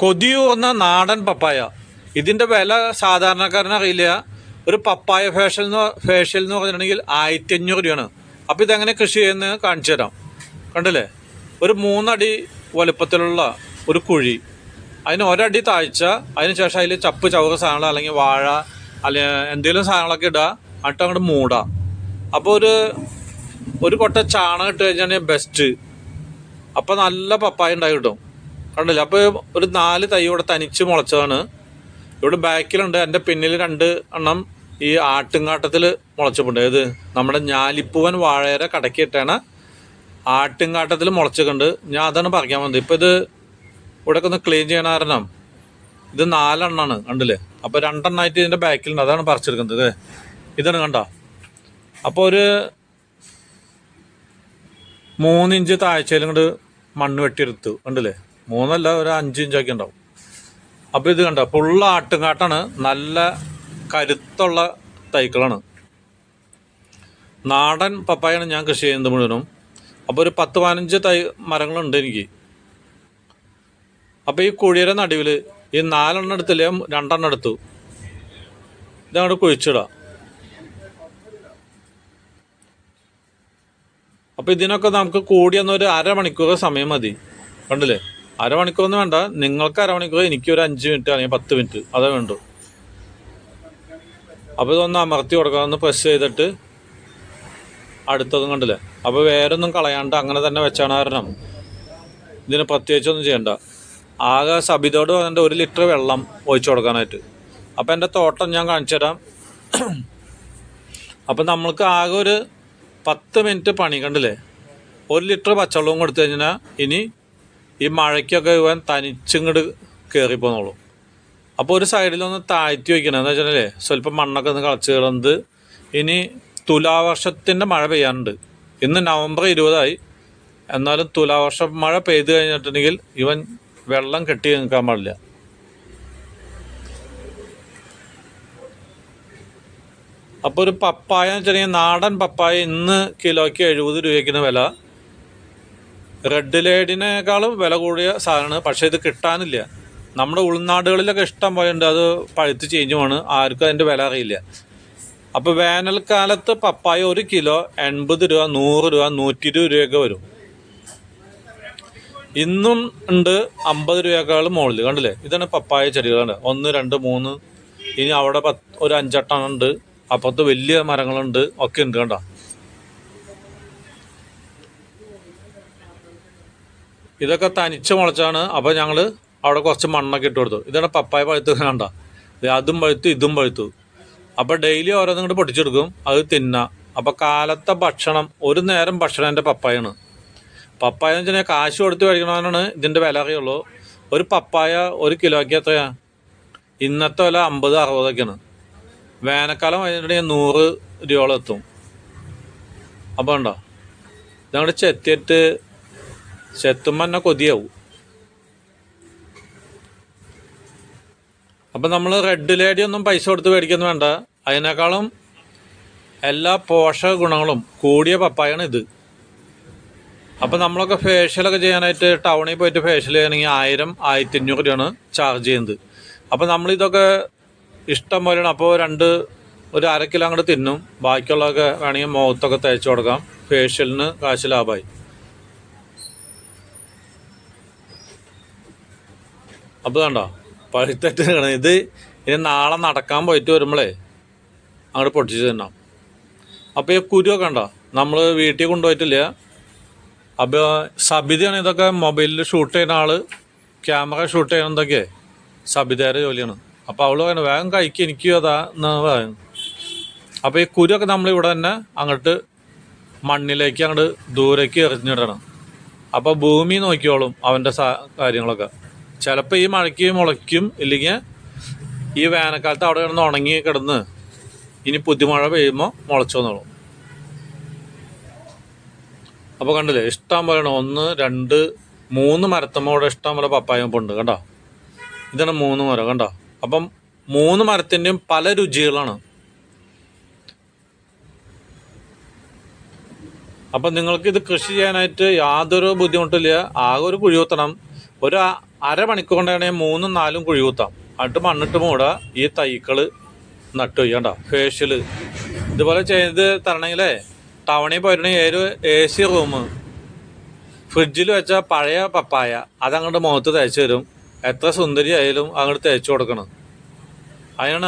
കൊതിയൂർന്ന നാടൻ പപ്പായ. ഇതിന്റെ വില സാധാരണക്കാരന് അറിയില്ല. ഒരു പപ്പായ ഫേഷ്യൽ എന്ന് ഫേഷ്യൽ എന്ന് പറഞ്ഞിട്ടുണ്ടെങ്കിൽ ആയിരത്തി അഞ്ഞൂറ് രൂപയാണ്. അപ്പോൾ ഇതെങ്ങനെ കൃഷി ചെയ്യുന്നത് കാണിച്ചു തരാം. കണ്ടില്ലേ? ഒരു മൂന്നടി വലുപ്പത്തിലുള്ള ഒരു കുഴി. അതിന് ഒരടി താഴ്ച അതിന് ശേഷം അതിൽ ചപ്പ് ചവറ് സാധനങ്ങൾ അല്ലെങ്കിൽ വാഴ അല്ലെങ്കിൽ എന്തെങ്കിലും സാധനങ്ങളൊക്കെ ഇടുക എന്നിട്ട് അങ്ങോട്ട് മൂടാം. അപ്പോൾ ഒരു ഒരു കൊട്ട ചാണകം ഇട്ട് കഴിഞ്ഞാൽ ബെസ്റ്റ് അപ്പോൾ നല്ല പപ്പായ ഉണ്ടായി കിട്ടും. കണ്ടില്ല. അപ്പോൾ ഒരു നാല് തൈ ഇവിടെ തനിച്ച് മുളച്ചതാണ്. ഇവിടെ ബാക്കിലുണ്ട്. എന്റെ പിന്നിൽ രണ്ട് എണ്ണം ഈ ആട്ടുംകാട്ടത്തിൽ മുളച്ചിട്ടുണ്ട്. ഏത്? നമ്മുടെ ഞാലിപ്പൂവൻ വാഴയുടെ കടക്കിയിട്ടാണ് ആട്ടുംകാട്ടത്തിൽ മുളച്ചിട്ടുണ്ട്. ഞാൻ അതാണ് പറയാൻ വന്നത്. ഇപ്പൊ ഇത് ഇവിടെ ഒന്ന് ക്ലീൻ ചെയ്യണ ഇത് നാലെണ്ണമാണ് കണ്ടില്ലേ? അപ്പോൾ രണ്ടെണ്ണമായിട്ട് ഇതിന്റെ ബാക്കിലുണ്ട്. അതാണ് പറിച്ചെടുക്കുന്നത് ഇതാണ് കണ്ടോ? അപ്പോൾ ഒരു മൂന്നിഞ്ച് താഴ്ചയിലും കൊണ്ട് മണ്ണ് വെട്ടിയെടുത്തു. കണ്ടില്ലേ? മൂന്നല്ല ഒരു അഞ്ച് ഇഞ്ചൊക്കെ ഉണ്ടാവും. അപ്പോൾ ഇത് കണ്ട? ഫുള്ള് ആട്ടുംകാട്ടാണ്. നല്ല കരുത്തുള്ള തൈക്കളാണ്. നാടൻ പപ്പായാണ് ഞാൻ കൃഷി ചെയ്യുന്നത് മുഴുവനും. അപ്പോൾ ഒരു പത്ത് പതിനഞ്ച് തൈ മരങ്ങളുണ്ട് എനിക്ക്. അപ്പോൾ ഈ കുഴിയുടെ നടുവിൽ ഈ നാലെണ്ണം എടുത്തില്ലേ? രണ്ടെണ്ണം എടുത്തു. ഇതങ്ങോട്ട് കുഴിച്ചിടാം. അപ്പോൾ ഇതിനൊക്കെ നമുക്ക് കൂടിയെന്നൊരു അരമണിക്കൂർ സമയം മതി. കണ്ടില്ലേ? അരമണിക്കൂറൊന്നും വേണ്ട. നിങ്ങൾക്ക് അരമണിക്കൂർ എനിക്ക് ഒരു അഞ്ച് മിനിറ്റ് അല്ലെങ്കിൽ പത്ത് മിനിറ്റ്. അതേ വേണ്ടു. അപ്പോൾ ഇതൊന്ന് അമർത്തി കൊടുക്കാം ഒന്ന് പ്രസ് ചെയ്തിട്ട് അടുത്തതും കണ്ടില്ലേ? അപ്പോൾ വേറെ ഒന്നും കളയാണ്ട് അങ്ങനെ തന്നെ വെച്ചാണ് കാരണം. ഇതിന് പ്രത്യേകിച്ചൊന്നും ചെയ്യണ്ട. ആകെ സബിതോട് വന്നിട്ട് ഒരു ലിറ്റർ വെള്ളം ഒഴിച്ചു കൊടുക്കാനായിട്ട്. അപ്പോൾ എന്റെ തോട്ടം ഞാൻ കാണിച്ചു തരാം. അപ്പം നമ്മൾക്ക് ആകെ ഒരു പത്ത് മിനിറ്റ് പണി കണ്ടില്ലേ? ഒരു ലിറ്റർ പച്ചവെള്ളവും കൊടുത്തു കഴിഞ്ഞാൽ ഇനി ഈ മഴയ്ക്കൊക്കെ ഇവൻ തനിച്ചിങ്ങോട്ട് കയറിപ്പോന്നോളൂ അപ്പോൾ ഒരു സൈഡിലൊന്ന് താഴ്ത്തി വയ്ക്കണം എന്ന് വെച്ചാലേ സ്വല്പം മണ്ണൊക്കെ ഒന്ന് കളച്ച് കിടന്നത് ഇനി തുലാവർഷത്തിന്റെ മഴ പെയ്യാറുണ്ട് ഇന്ന് നവംബർ ഇരുപതായി. എന്നാലും തുലാവർഷ മഴ പെയ്തു കഴിഞ്ഞിട്ടുണ്ടെങ്കിൽ ഇവൻ വെള്ളം കെട്ടി നിൽക്കാൻ പാടില്ല. അപ്പോൾ ഒരു പപ്പായ എന്ന് വെച്ചിട്ടുണ്ടെങ്കിൽ നാടൻ പപ്പായ ഇന്ന് കിലോയ്ക്ക് എഴുപത് രൂപയ്ക്കുന്ന വില. റെഡ് ലേഡിനേക്കാളും വില കൂടിയ സാധനമാണ്. പക്ഷേ ഇത് കിട്ടാനില്ല. നമ്മുടെ ഉൾനാടുകളിലൊക്കെ ഇഷ്ടം പോലെ ഉണ്ട്. അത് പഴുത്ത് ചേഞ്ചുമാണ് ആർക്കും അതിന്റെ വില അറിയില്ല. അപ്പോൾ വേനൽക്കാലത്ത് പപ്പായ ഒരു കിലോ എൺപത് രൂപ നൂറ് രൂപ നൂറ്റി ഇരുപത് രൂപയൊക്കെ വരും. ഇന്നും ഉണ്ട് അമ്പത് രൂപയേക്കാളും മുകളിൽ. കണ്ടില്ലേ? ഇതാണ് പപ്പായ ചെടികളുണ്ട് ഒന്ന് രണ്ട് മൂന്ന്. ഇനി അവിടെ പത്ത് ഒരു അഞ്ചെട്ടെണ്ണം ഉണ്ട്. അപ്പുറത്ത് വലിയ മരങ്ങളുണ്ട്. ഒക്കെ ഉണ്ട് കണ്ടോ? ഇതൊക്കെ തനിച്ച് മുളച്ചാണ്. അപ്പോൾ ഞങ്ങൾ അവിടെ കുറച്ച് മണ്ണൊക്കെ ഇട്ട് കൊടുത്തു. ഇതാണ് പപ്പായ പഴുത്ത് കണ്ട. അതും പഴുത്തു ഇതും പഴുത്തു. അപ്പോൾ ഡെയിലി ഓരോന്നും ഇങ്ങോട്ട് പൊട്ടിച്ചെടുക്കും. അത് തിന്നാം. അപ്പോൾ കാലത്തെ ഭക്ഷണം ഒരു നേരം ഭക്ഷണം എന്റെ പപ്പായാണ്. പപ്പായ എന്ന് വെച്ചാൽ കാശ് കൊടുത്ത് കഴിക്കണമെന്നാണ് ഇതിന്റെ വില അറിയുള്ളൂ. ഒരു പപ്പായ ഒരു കിലോയ്ക്ക് എത്രയാണ് ഇന്നത്തെ വില അമ്പത് അറുപതൊക്കെയാണ്. വേനൽക്കാലം കഴിഞ്ഞിട്ടുണ്ടെങ്കിൽ നൂറ് രൂപയോളം എത്തും. അപ്പോൾ ഉണ്ടോ ഞങ്ങളുടെ ചെത്തിയിട്ട് ചെത്തുമ്പോൾ തന്നെ കൊതിയാവും. അപ്പം നമ്മൾ റെഡ് ലേഡി ഒന്നും പൈസ കൊടുത്ത് മേടിക്കുന്നു വേണ്ട. അതിനേക്കാളും എല്ലാ പോഷക ഗുണങ്ങളും കൂടിയ പപ്പായാണ് ഇത്. അപ്പം നമ്മളൊക്കെ ഫേഷ്യലൊക്കെ ചെയ്യാനായിട്ട് ടൗണിൽ പോയിട്ട് ഫേഷ്യൽ ചെയ്യണമെങ്കിൽ ആയിരം ആയിരത്തി അഞ്ഞൂറ് രൂപയാണ് ചാർജ് ചെയ്യുന്നത്. അപ്പം നമ്മളിതൊക്കെ ഇഷ്ടം പോലെയാണ്. അപ്പോൾ രണ്ട് ഒരു അര കിലോ അങ്ങോട്ട് തിന്നും. ബാക്കിയുള്ളതൊക്കെ വേണമെങ്കിൽ മുഖത്തൊക്കെ തേച്ച് കൊടുക്കാം. ഫേഷ്യലിന് കാശ് ലാഭമായി. അപ്പോൾ കണ്ടോ? പഴുത്തിട്ട് കിടന്ന്. ഇത് ഇനി നാളെ നടക്കാൻ പോയിട്ട് വരുമ്പോഴേ അങ്ങോട്ട് പൊട്ടിച്ച് തിന്നാം. അപ്പോൾ ഈ കുരുവൊക്കെ ഉണ്ടോ നമ്മൾ വീട്ടിൽ കൊണ്ടുപോയിട്ടില്ല. അപ്പോൾ സബിതയാണ് ഇതൊക്കെ മൊബൈലിൽ ഷൂട്ട് ചെയ്യുന്ന ആൾ. ക്യാമറ ഷൂട്ട് ചെയ്യണതൊക്കെ സബിതയുടെ ജോലിയാണ്. അപ്പോൾ അവൾ പറയുന്നത് വേഗം കഴിക്കും എനിക്ക് അതാ എന്ന് പറയുന്നു അപ്പോൾ ഈ കുരുവൊക്കെ നമ്മൾ ഇവിടെ തന്നെ അങ്ങോട്ട് മണ്ണിലേക്ക് അങ്ങോട്ട് ദൂരേക്ക് എറിഞ്ഞിടണം. അപ്പോൾ ഭൂമി നോക്കിയോളും അവന്റെ കാര്യങ്ങളൊക്കെ. ചിലപ്പോൾ ഈ മഴയ്ക്ക് മുളയ്ക്കും ഇല്ലെങ്കിൽ ഈ വേനൽക്കാലത്ത് അവിടെ കിടന്ന് ഉണങ്ങി കിടന്ന് ഇനി പുതുമഴ പെയ്യുമ്പോൾ മുളച്ചു വന്നോളും. അപ്പോൾ കണ്ടില്ലേ ഇഷ്ടം പോലെ ഒന്ന് രണ്ട് മൂന്ന് മരത്തമ്മോടെ ഇഷ്ടം പോലെ പപ്പായ ഉണ്ട് കണ്ടോ? ഇതാണ് മൂന്ന് മരം കണ്ടോ? അപ്പം മൂന്ന് മരത്തിന്റെയും പല രുചികളാണ്. അപ്പം നിങ്ങൾക്ക് ഇത് കൃഷി ചെയ്യാനായിട്ട് യാതൊരു ബുദ്ധിമുട്ടില്ല ആകെ ഒരു കുഴി കുത്തണം. ഒരു അരമണിക്കൂർ കൊണ്ടാണെങ്കിൽ മൂന്നും നാലും കുഴി കുത്താം എന്നിട്ട് മണ്ണിട്ട് മൂടുക ഈ തൈക്കൾ നട്ടു വയ്ക്കണ്ട ഫേഷ്യൽ ഇതുപോലെ ചെയ്ത് തരണമെങ്കിലേ ടൗണിൽ പോയിട്ടുണ്ടെങ്കിൽ ഏത് എ സി റൂം ഫ്രിഡ്ജിൽ വെച്ച പഴയ പപ്പായ അതങ്ങോട്ട് മുഖത്ത് തേച്ച് തരും. എത്ര സുന്ദരി ആയാലും അങ്ങോട്ട് തേച്ച് കൊടുക്കണം. അതിനാണ്